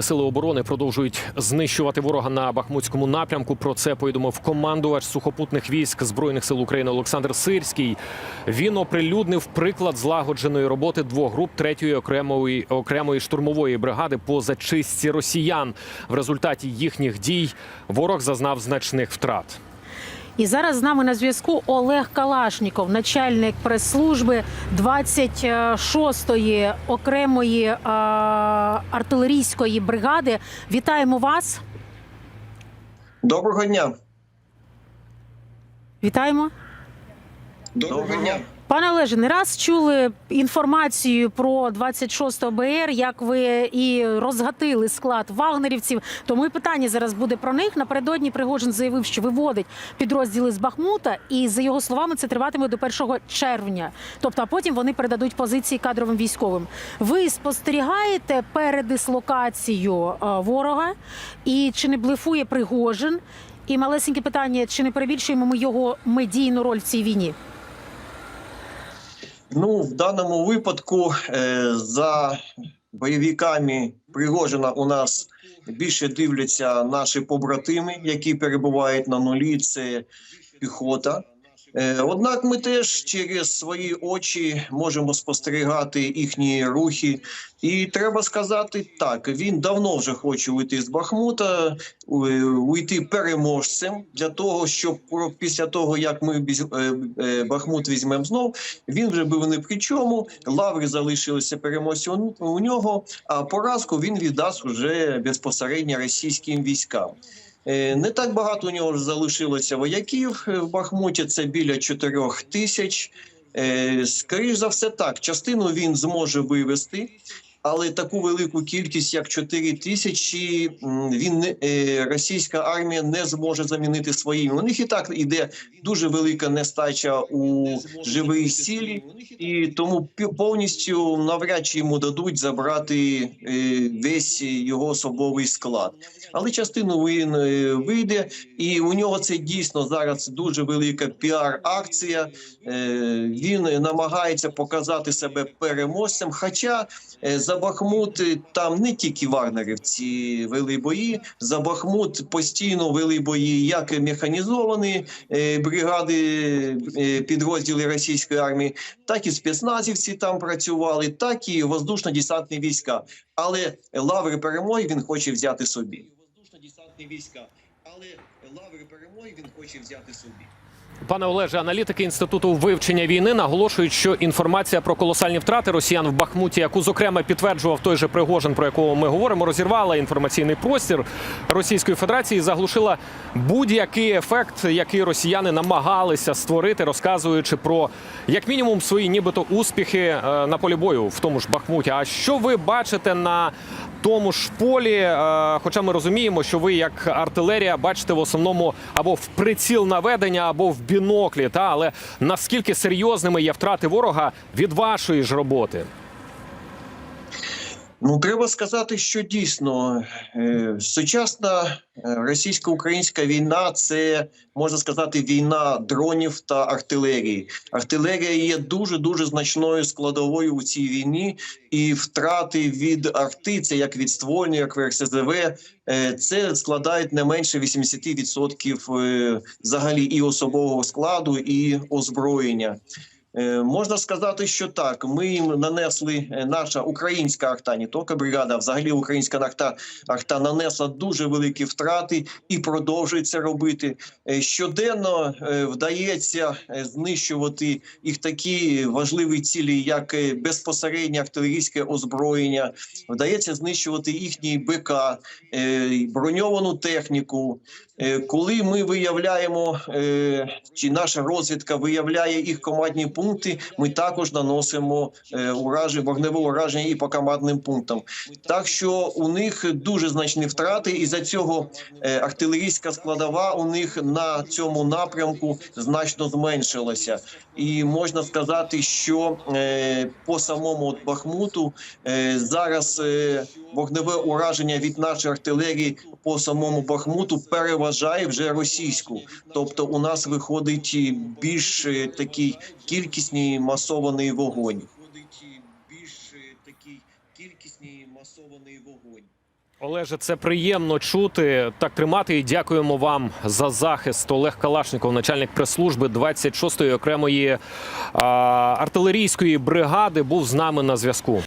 Сили оборони продовжують знищувати ворога на Бахмутському напрямку. Про це повідомив командувач сухопутних військ збройних сил України Олександр Сирський. Він оприлюднив приклад злагодженої роботи двох груп третьої окремої окремої штурмової бригади по зачистці росіян. В результаті їхніх дій ворог зазнав значних втрат. І зараз з нами на зв'язку Олег Калашніков, начальник прес-служби 26-ї окремої е, артилерійської бригади. Вітаємо вас! Доброго дня. Вітаємо. Доброго дня. Пане Олеже, не раз чули інформацію про 26 БР, як ви і розгатили склад вагнерівців. Тому і питання зараз буде про них. Напередодні Пригожин заявив, що виводить підрозділи з Бахмута, і за його словами це триватиме до 1 червня. Тобто, а потім вони передадуть позиції кадровим військовим. Ви спостерігаєте передислокацію е, ворога, і чи не блефує Пригожин? І малесеньке питання: чи не перебільшуємо ми його медійну роль в цій війні? Ну, в даному випадку е, за бойовиками Пригожина у нас більше дивляться наші побратими, які перебувають на нулі. Це піхота. Е, Однак ми теж через свої очі можемо спостерігати їхні рухи. І треба сказати так: він давно вже хоче уйти з Бахмута, у- уйти переможцем для того, щоб після того як ми е, е, Бахмут візьмемо знов, він вже був не при чому. Лаври залишилися переможцем у нього. А поразку він віддасть уже безпосередньо російським військам. Е, Не так багато у нього залишилося вояків е, в Бахмуті. Це біля 4 тисяч. Скоріше за все, так частину він зможе вивести, але таку велику кількість, як 4 тисячі, він е, російська армія не зможе замінити своїми. У них і так іде дуже велика нестача у живій силі, і тому повністю навряд чи йому дадуть забрати е, весь його особовий склад. Але частину він е, вийде, і у нього це дійсно зараз дуже велика піар-акція. Він намагається показати себе переможцем. Хоча е, за Бахмут там не тільки вагнерівці вели бої. За Бахмут постійно вели бої як механізовані е, бригади, е, підрозділи російської армії, так і спецназівці там працювали, так і воздушно-десантні війська. Але лаври перемоги він хоче взяти собі. Воздушно-десантні війська, але лаври перемоги він хоче взяти собі. Пане Олеже, аналітики інституту вивчення війни наголошують, що інформація про колосальні втрати росіян в Бахмуті, яку зокрема підтверджував той же Пригожин, про якого ми говоримо, розірвала інформаційний простір Російської Федерації, і заглушила будь-який ефект, який росіяни намагалися створити, розказуючи про як мінімум свої нібито успіхи е, на полі бою в тому ж Бахмуті. А що ви бачите на тому ж полі? Е, Хоча ми розуміємо, що ви як артилерія бачите в основному або в приціл наведення, або в біноклі. Та але наскільки серйозними є втрати ворога від вашої ж роботи? Ну, треба сказати, що дійсно е, сучасна е, російсько-українська війна це можна сказати війна дронів та артилерії. Артилерія є дуже дуже значною складовою у цій війні, і втрати від арти, це як від ствольні, як РСЗВ, е, це складають не менше 80% е, взагалі і особового складу, і озброєння. Е, Можна сказати, що так. Ми їм нанесли е, наша українська арта, не тільки бригада, взагалі українська арта, арта нанесла дуже великі втрати і продовжує це робити. Е, Щоденно вдається знищувати їх такі важливі цілі, як безпосереднє артилерійське озброєння. Вдається знищувати їхні БК, броньовану техніку. Коли ми виявляємо, чи наша розвідка виявляє їх командні пункти, ми також наносимо е, ураження, вогневе ураження і по командним пунктам. Так що у них дуже значні втрати, і за цього е, артилерійська складова у них на цьому напрямку значно зменшилася. І можна сказати, що е, по самому Бахмуту зараз вогневе ураження від нашої артилерії по самому Бахмуту переважає вже російську. Тобто, у нас виходить більш такий кількісний масований вогонь. Більш такий кількісний масований вогонь. Олеже, це приємно чути. Так тримати і дякуємо вам за захист. Олег Калашников, начальник прес-служби 26-ї окремої а, артилерійської бригади, був з нами на зв'язку.